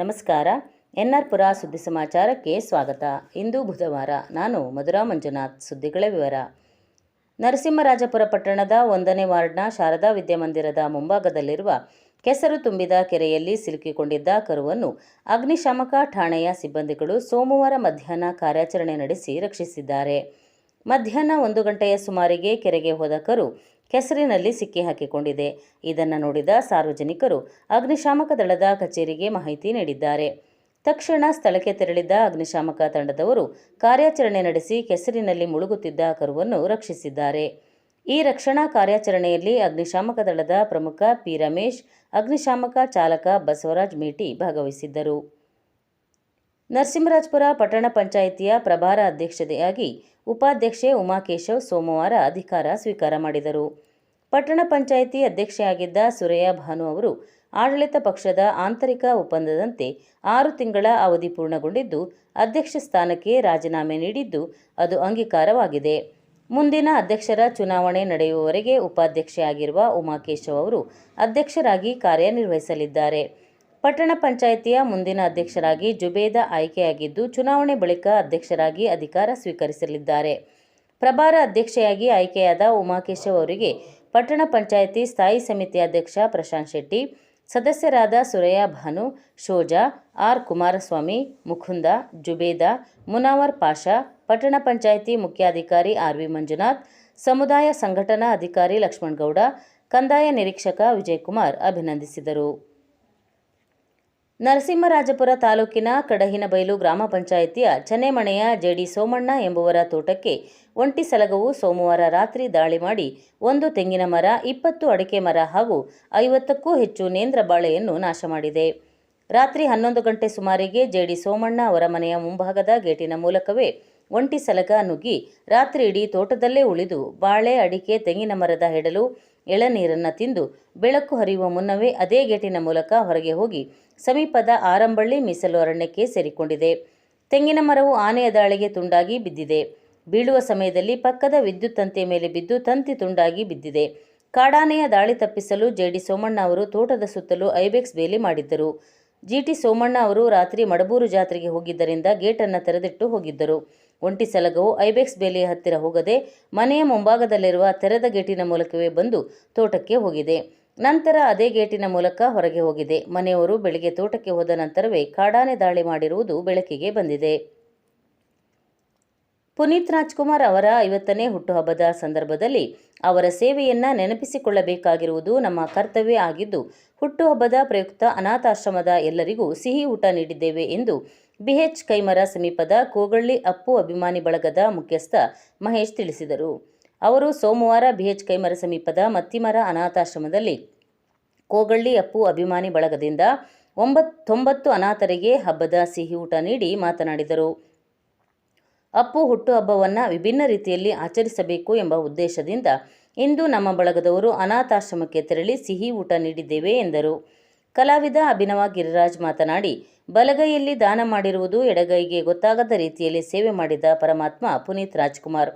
ನಮಸ್ಕಾರ. N R ಪುರ ಸುದ್ದಿ ಸಮಾಚಾರಕ್ಕೆ ಸ್ವಾಗತ. ಇಂದು ಬುಧವಾರ. ನಾನು ಮಧುರಾ ಮಂಜುನಾಥ್. ಸುದ್ದಿಗಳ ವಿವರ. ನರಸಿಂಹರಾಜಪುರ ಪಟ್ಟಣದ ಒಂದನೇ ವಾರ್ಡ್ನ ಶಾರದಾ ವಿದ್ಯಾಮಂದಿರದ ಮುಂಭಾಗದಲ್ಲಿರುವ ಕೆಸರು ತುಂಬಿದ ಕೆರೆಯಲ್ಲಿ ಸಿಲುಕಿಕೊಂಡಿದ್ದ ಕರುವನ್ನು ಅಗ್ನಿಶಾಮಕ ಠಾಣೆಯ ಸಿಬ್ಬಂದಿಗಳು ಸೋಮವಾರ ಮಧ್ಯಾಹ್ನ ಕಾರ್ಯಾಚರಣೆ ನಡೆಸಿ ರಕ್ಷಿಸಿದ್ದಾರೆ. ಮಧ್ಯಾಹ್ನ ಒಂದು ಗಂಟೆಯ ಸುಮಾರಿಗೆ ಕೆರೆಗೆ ಹೋದ ಕರು ಕೆಸರಿನಲ್ಲಿ ಸಿಕ್ಕಿ ಹಾಕಿಕೊಂಡಿದೆ. ಇದನ್ನು ನೋಡಿದ ಸಾರ್ವಜನಿಕರು ಅಗ್ನಿಶಾಮಕ ದಳದ ಕಚೇರಿಗೆ ಮಾಹಿತಿ ನೀಡಿದ್ದಾರೆ. ತಕ್ಷಣ ಸ್ಥಳಕ್ಕೆ ತೆರಳಿದ ಅಗ್ನಿಶಾಮಕ ತಂಡದವರು ಕಾರ್ಯಾಚರಣೆ ನಡೆಸಿ ಕೆಸರಿನಲ್ಲಿ ಮುಳುಗುತ್ತಿದ್ದ ಕರುವನ್ನು ರಕ್ಷಿಸಿದ್ದಾರೆ. ಈ ರಕ್ಷಣಾ ಕಾರ್ಯಾಚರಣೆಯಲ್ಲಿ ಅಗ್ನಿಶಾಮಕ ದಳದ ಪ್ರಮುಖ ಪಿ ರಮೇಶ್, ಅಗ್ನಿಶಾಮಕ ಚಾಲಕ ಬಸವರಾಜ್ ಮೇಟಿ ಭಾಗವಹಿಸಿದ್ದರು. ನರಸಿಂಹರಾಜಪುರ ಪಟ್ಟಣ ಪಂಚಾಯಿತಿಯ ಪ್ರಭಾರ ಅಧ್ಯಕ್ಷತೆಯಾಗಿ ಉಪಾಧ್ಯಕ್ಷೆ ಉಮಾಕೇಶವ್ ಸೋಮವಾರ ಅಧಿಕಾರ ಸ್ವೀಕಾರ ಮಾಡಿದರು. ಪಟ್ಟಣ ಪಂಚಾಯಿತಿ ಅಧ್ಯಕ್ಷೆಯಾಗಿದ್ದ ಸುರಯ್ಯ ಭಾನು ಅವರು ಆಡಳಿತ ಪಕ್ಷದ ಆಂತರಿಕ ಒಪ್ಪಂದದಂತೆ ಆರು ತಿಂಗಳ ಅವಧಿ ಪೂರ್ಣಗೊಂಡಿದ್ದು, ಅಧ್ಯಕ್ಷ ಸ್ಥಾನಕ್ಕೆ ರಾಜೀನಾಮೆ ನೀಡಿದ್ದು ಅದು ಅಂಗೀಕಾರವಾಗಿದೆ. ಮುಂದಿನ ಅಧ್ಯಕ್ಷರ ಚುನಾವಣೆ ನಡೆಯುವವರೆಗೆ ಉಪಾಧ್ಯಕ್ಷೆಯಾಗಿರುವ ಉಮಾಕೇಶವ್ ಅವರು ಅಧ್ಯಕ್ಷರಾಗಿ ಕಾರ್ಯನಿರ್ವಹಿಸಲಿದ್ದಾರೆ. ಪಟ್ಟಣ ಪಂಚಾಯಿತಿಯ ಮುಂದಿನ ಅಧ್ಯಕ್ಷರಾಗಿ ಜುಬೇದ ಆಯ್ಕೆಯಾಗಿದ್ದು, ಚುನಾವಣೆ ಬಳಿಕ ಅಧ್ಯಕ್ಷರಾಗಿ ಅಧಿಕಾರ ಸ್ವೀಕರಿಸಲಿದ್ದಾರೆ. ಪ್ರಭಾರ ಅಧ್ಯಕ್ಷೆಯಾಗಿ ಆಯ್ಕೆಯಾದ ಉಮಾಕೇಶವ್ ಅವರಿಗೆ ಪಟ್ಟಣ ಪಂಚಾಯಿತಿ ಸ್ಥಾಯಿ ಸಮಿತಿ ಅಧ್ಯಕ್ಷ ಪ್ರಶಾಂತ್ ಶೆಟ್ಟಿ, ಸದಸ್ಯರಾದ ಸುರಯ್ಯ ಭಾನು, ಶೋಜಾ, ಆರ್ ಕುಮಾರಸ್ವಾಮಿ, ಮುಕುಂದ, ಜುಬೇದ, ಮುನಾವರ್ ಪಾಷಾ, ಪಟ್ಟಣ ಪಂಚಾಯಿತಿ ಮುಖ್ಯಾಧಿಕಾರಿ ಆರ್ ವಿ ಮಂಜುನಾಥ್, ಸಮುದಾಯ ಸಂಘಟನಾ ಅಧಿಕಾರಿ ಲಕ್ಷ್ಮಣಗೌಡ ಕಂದಾಯ ನಿರೀಕ್ಷಕ ವಿಜಯಕುಮಾರ್ ಅಭಿನಂದಿಸಿದರು. ನರಸಿಂಹರಾಜಪುರ ತಾಲೂಕಿನ ಕಡಹಿನಬೈಲು ಗ್ರಾಮ ಪಂಚಾಯಿತಿಯ ಚನೆಮಣೆಯ ಜೆಡಿ ಸೋಮಣ್ಣ ಎಂಬುವರ ತೋಟಕ್ಕೆ ಒಂಟಿ ಸಲಗವು ಸೋಮವಾರ ರಾತ್ರಿ ದಾಳಿ ಮಾಡಿ ಒಂದು ತೆಂಗಿನ ಮರ, ಇಪ್ಪತ್ತು ಅಡಿಕೆ ಮರ ಹಾಗೂ ಐವತ್ತಕ್ಕೂ ಹೆಚ್ಚು ನೇಂದ್ರ ಬಾಳೆಯನ್ನು ನಾಶ ಮಾಡಿದೆ. ರಾತ್ರಿ ಹನ್ನೊಂದು ಗಂಟೆ ಸುಮಾರಿಗೆ ಜೆಡಿ ಸೋಮಣ್ಣ ಅವರ ಮನೆಯ ಮುಂಭಾಗದ ಗೇಟಿನ ಮೂಲಕವೇ ಒಂಟಿ ಸಲಗ ನುಗ್ಗಿ ರಾತ್ರಿ ಇಡೀ ತೋಟದಲ್ಲೇ ಉಳಿದು ಬಾಳೆ, ಅಡಿಕೆ, ತೆಂಗಿನ ಮರದ ಹೆಡಲು ಎಳನೀರನ್ನು ತಿಂದು ಬೆಳಕು ಹರಿಯುವ ಮುನ್ನವೇ ಅದೇ ಗೇಟಿನ ಮೂಲಕ ಹೊರಗೆ ಹೋಗಿ ಸಮೀಪದ ಆರಂಬಳ್ಳಿ ಮೀಸಲು ಅರಣ್ಯಕ್ಕೆ ಸೇರಿಕೊಂಡಿದೆ. ತೆಂಗಿನ ಮರವು ಆನೆಯ ದಾಳಿಗೆ ತುಂಡಾಗಿ ಬಿದ್ದಿದೆ. ಬೀಳುವ ಸಮಯದಲ್ಲಿ ಪಕ್ಕದ ವಿದ್ಯುತ್ ತಂತಿಯ ಮೇಲೆ ಬಿದ್ದು ತಂತಿ ತುಂಡಾಗಿ ಬಿದ್ದಿದೆ. ಕಾಡಾನೆಯ ದಾಳಿ ತಪ್ಪಿಸಲು ಜೆಡಿ ಸೋಮಣ್ಣ ಅವರು ತೋಟದ ಸುತ್ತಲೂ ಐಬೆಕ್ಸ್ ಬೇಲಿ ಮಾಡಿದ್ದರು. ಜಿಟಿ ಸೋಮಣ್ಣ ಅವರು ರಾತ್ರಿ ಮಡಬೂರು ಜಾತ್ರೆಗೆ ಹೋಗಿದ್ದರಿಂದ ಗೇಟನ್ನು ತೆರೆದಿಟ್ಟು ಹೋಗಿದ್ದರು. ಒಂಟಿ ಸಲಗವು ಐಬೆಕ್ಸ್ ಬೇಲಿಯ ಹತ್ತಿರ ಹೋಗದೆ ಮನೆಯ ಮುಂಭಾಗದಲ್ಲಿರುವ ತೆರೆದ ಗೇಟಿನ ಮೂಲಕವೇ ಬಂದು ತೋಟಕ್ಕೆ ಹೋಗಿದೆ. ನಂತರ ಅದೇ ಗೇಟಿನ ಮೂಲಕ ಹೊರಗೆ ಹೋಗಿದೆ. ಮನೆಯವರು ಬೆಳಿಗ್ಗೆ ತೋಟಕ್ಕೆ ಹೋದ ನಂತರವೇ ಕಾಡಾನೆ ದಾಳಿ ಮಾಡಿರುವುದು ಬೆಳಕಿಗೆ ಬಂದಿದೆ. ಪುನೀತ್ ರಾಜ್ಕುಮಾರ್ ಅವರ ಐವತ್ತನೇ ಹುಟ್ಟುಹಬ್ಬದ ಸಂದರ್ಭದಲ್ಲಿ ಅವರ ಸೇವೆಯನ್ನ ನೆನಪಿಸಿಕೊಳ್ಳಬೇಕಾಗಿರುವುದು ನಮ್ಮ ಕರ್ತವ್ಯ ಆಗಿದ್ದು, ಹುಟ್ಟುಹಬ್ಬದ ಪ್ರಯುಕ್ತ ಅನಾಥಾಶ್ರಮದ ಎಲ್ಲರಿಗೂ ಸಿಹಿ ಊಟ ನೀಡಿದ್ದೇವೆ ಎಂದು ಬಿಎಚ್ ಕೈಮರ ಸಮೀಪದ ಕೋಗಳ್ಳಿ ಅಪ್ಪು ಅಭಿಮಾನಿ ಬಳಗದ ಮುಖ್ಯಸ್ಥ ಮಹೇಶ್ ತಿಳಿಸಿದರು. ಅವರು ಸೋಮವಾರ ಬಿಎಚ್ ಕೈಮರ ಸಮೀಪದ ಮತ್ತಿಮರ ಅನಾಥಾಶ್ರಮದಲ್ಲಿ ಕೋಗಳ್ಳಿ ಅಪ್ಪು ಅಭಿಮಾನಿ ಬಳಗದಿಂದ ಒಂಬತ್ತೊಂಬತ್ತು ಅನಾಥರಿಗೆ ಹಬ್ಬದ ಸಿಹಿ ಊಟ ನೀಡಿ ಮಾತನಾಡಿದರು. ಅಪ್ಪು ಹುಟ್ಟುಹಬ್ಬವನ್ನು ವಿಭಿನ್ನ ರೀತಿಯಲ್ಲಿ ಆಚರಿಸಬೇಕು ಎಂಬ ಉದ್ದೇಶದಿಂದ ಇಂದು ನಮ್ಮ ಬಳಗದವರು ಅನಾಥಾಶ್ರಮಕ್ಕೆ ತೆರಳಿ ಸಿಹಿ ಊಟ ನೀಡಿದ್ದೇವೆ ಎಂದರು. ಕಲಾವಿದ ಅಭಿನವ ಗಿರಿರಾಜ್ ಮಾತನಾಡಿ, ಬಲಗೈಯಲ್ಲಿ ದಾನ ಮಾಡಿರುವುದು ಎಡಗೈಗೆ ಗೊತ್ತಾಗದ ರೀತಿಯಲ್ಲಿ ಸೇವೆ ಮಾಡಿದ ಪರಮಾತ್ಮ ಪುನೀತ್ ರಾಜ್ಕುಮಾರ್.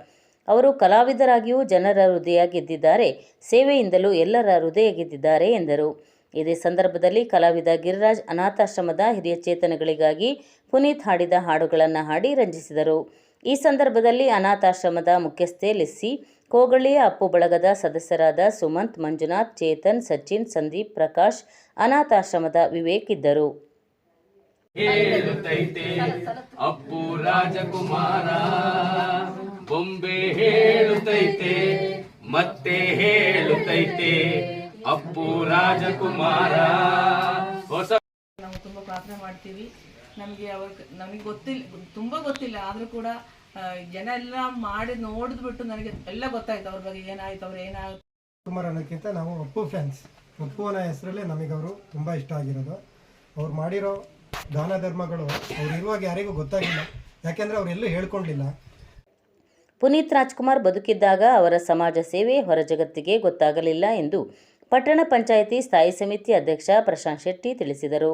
ಅವರು ಕಲಾವಿದರಾಗಿಯೂ ಜನರ ಹೃದಯ ಗೆದ್ದಿದ್ದಾರೆ, ಸೇವೆಯಿಂದಲೂ ಎಲ್ಲರ ಹೃದಯ ಗೆದ್ದಿದ್ದಾರೆ ಎಂದರು. ಇದೇ ಸಂದರ್ಭದಲ್ಲಿ ಕಲಾವಿದ ಗಿರಿರಾಜ್ ಅನಾಥಾಶ್ರಮದ ಹಿರಿಯ ಚೇತನಗಳಿಗಾಗಿ ಪುನೀತ್ ಹಾಡಿದ ಹಾಡುಗಳನ್ನು ಹಾಡಿ ರಂಜಿಸಿದರು. ಈ ಸಂದರ್ಭದಲ್ಲಿ ಅನಾಥಾಶ್ರಮದ ಮುಖ್ಯಸ್ಥೆ ಲಿಸ್ಸಿ ಕೋಗಳಿಯ ಅಪ್ಪು ಬಳಗದ ಸದಸ್ಯರಾದ ಸುಮಂತ್ ಮಂಜುನಾಥ್ ಚೇತನ್ ಸಚಿನ್ ಸಂದೀಪ್ ಪ್ರಕಾಶ್ ಅನಾಥಾಶ್ರಮದ ವಿವೇಕ್ ಇದ್ದರು. ಅಪ್ಪು ರಾಜಕುಮಾರ ಬೊಂಬೆ ಹೇಳುತ್ತೈತೆ ಮತ್ತೆ ಹೇಳುತ್ತೈತೆ ಅಪ್ಪು ರಾಜಕುಮಾರ ಹೊಸ ನಾವು ತುಂಬಾ ಪ್ರಾರ್ಥನೆ ಮಾಡ್ತೀವಿ. ನಮಗೆ ಅವಾಗ ನಮಗೆ ಗೊತ್ತಿಲ್ಲ ತುಂಬ ಗೊತ್ತಿಲ್ಲ. ಆದರೂ ಕೂಡ ಜನ ಎಲ್ಲ ಮಾಡಿ ನೋಡಿದ್ಬಿಟ್ಟು ನನಗೆ ಎಲ್ಲ ಗೊತ್ತಾಯ್ತು. ಅವ್ರ ಬಗ್ಗೆ ಏನಾಯ್ತು ಅವ್ರು ಏನಾಯ್ತು ಕುಮಾರ್ ಅನ್ನೋಕ್ಕಿಂತ ನಾವು ಅಪ್ಪು ಫ್ಯಾನ್ಸ್. ಅಪ್ಪು ಅನ್ನೋ ಹೆಸರಲ್ಲೇ ನಮಗೆ ಅವರು ತುಂಬ ಇಷ್ಟ ಆಗಿರೋದು. ಅವ್ರು ಮಾಡಿರೋ ದಾನ ಧರ್ಮಗಳು ಅವ್ರು ಇರುವಾಗ ಯಾರಿಗೂ ಗೊತ್ತಾಗಿಲ್ಲ. ಯಾಕೆಂದರೆ ಅವರೆಲ್ಲೂ ಹೇಳ್ಕೊಂಡಿಲ್ಲ. ಪುನೀತ್ ರಾಜ್ಕುಮಾರ್ ಬದುಕಿದ್ದಾಗ ಅವರ ಸಮಾಜ ಸೇವೆ ಹೊರ ಜಗತ್ತಿಗೆ ಗೊತ್ತಾಗಲಿಲ್ಲ ಎಂದು ಪಟ್ಟಣ ಪಂಚಾಯಿತಿ ಸ್ಥಾಯಿ ಸಮಿತಿ ಅಧ್ಯಕ್ಷ ಪ್ರಶಾಂತ್ ಶೆಟ್ಟಿ ತಿಳಿಸಿದರು.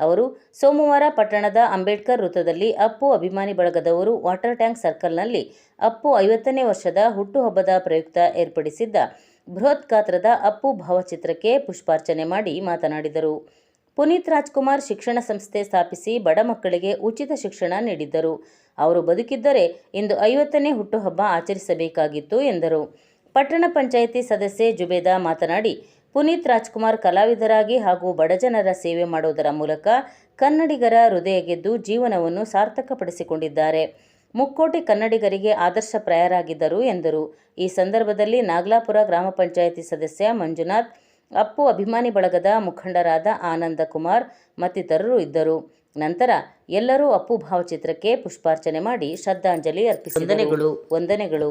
ಅವರು ಸೋಮವಾರ ಪಟ್ಟಣದ ಅಂಬೇಡ್ಕರ್ ವೃತ್ತದಲ್ಲಿ ಅಪ್ಪು ಅಭಿಮಾನಿ ಬಳಗದವರು ವಾಟರ್ ಟ್ಯಾಂಕ್ ಸರ್ಕಲ್ನಲ್ಲಿ ಅಪ್ಪು ಐವತ್ತನೇ ವರ್ಷದ ಹುಟ್ಟುಹಬ್ಬದ ಪ್ರಯುಕ್ತ ಏರ್ಪಡಿಸಿದ್ದ ಬೃಹತ್ ಗಾತ್ರದ ಅಪ್ಪು ಭಾವಚಿತ್ರಕ್ಕೆ ಪುಷ್ಪಾರ್ಚನೆ ಮಾಡಿ ಮಾತನಾಡಿದರು. ಪುನೀತ್ ರಾಜ್ಕುಮಾರ್ ಶಿಕ್ಷಣ ಸಂಸ್ಥೆ ಸ್ಥಾಪಿಸಿ ಬಡ ಮಕ್ಕಳಿಗೆ ಉಚಿತ ಶಿಕ್ಷಣ ನೀಡಿದ್ದರು. ಅವರು ಬದುಕಿದ್ದರೆ ಇಂದು ಐವತ್ತನೇ ಹುಟ್ಟುಹಬ್ಬ ಆಚರಿಸಬೇಕಾಗಿತ್ತು ಎಂದರು. ಪಟ್ಟಣ ಪಂಚಾಯಿತಿ ಸದಸ್ಯೆ ಜುಬೇದಾ ಮಾತನಾಡಿ ಪುನೀತ್ ರಾಜ್ಕುಮಾರ್ ಕಲಾವಿದರಾಗಿ ಹಾಗೂ ಬಡಜನರ ಸೇವೆ ಮಾಡುವುದರ ಮೂಲಕ ಕನ್ನಡಿಗರ ಹೃದಯ ಗೆದ್ದು ಜೀವನವನ್ನು ಸಾರ್ಥಕಪಡಿಸಿಕೊಂಡಿದ್ದಾರೆ. ಮುಕ್ಕೋಟಿ ಕನ್ನಡಿಗರಿಗೆ ಆದರ್ಶ ಪ್ರಯರಾಗಿದ್ದರು ಎಂದರು. ಈ ಸಂದರ್ಭದಲ್ಲಿ ನಾಗಲಾಪುರ ಗ್ರಾಮ ಪಂಚಾಯಿತಿ ಸದಸ್ಯ ಮಂಜುನಾಥ್ ಅಪ್ಪು ಅಭಿಮಾನಿ ಬಳಗದ ಮುಖಂಡರಾದ ಆನಂದ ಕುಮಾರ್ ಮತ್ತಿತರರು ಇದ್ದರು. ನಂತರ ಎಲ್ಲರೂ ಅಪ್ಪು ಭಾವಚಿತ್ರಕ್ಕೆ ಪುಷ್ಪಾರ್ಚನೆ ಮಾಡಿ ಶ್ರದ್ಧಾಂಜಲಿ ಅರ್ಪಿಸಿದರು. ವಂದನೆಗಳು.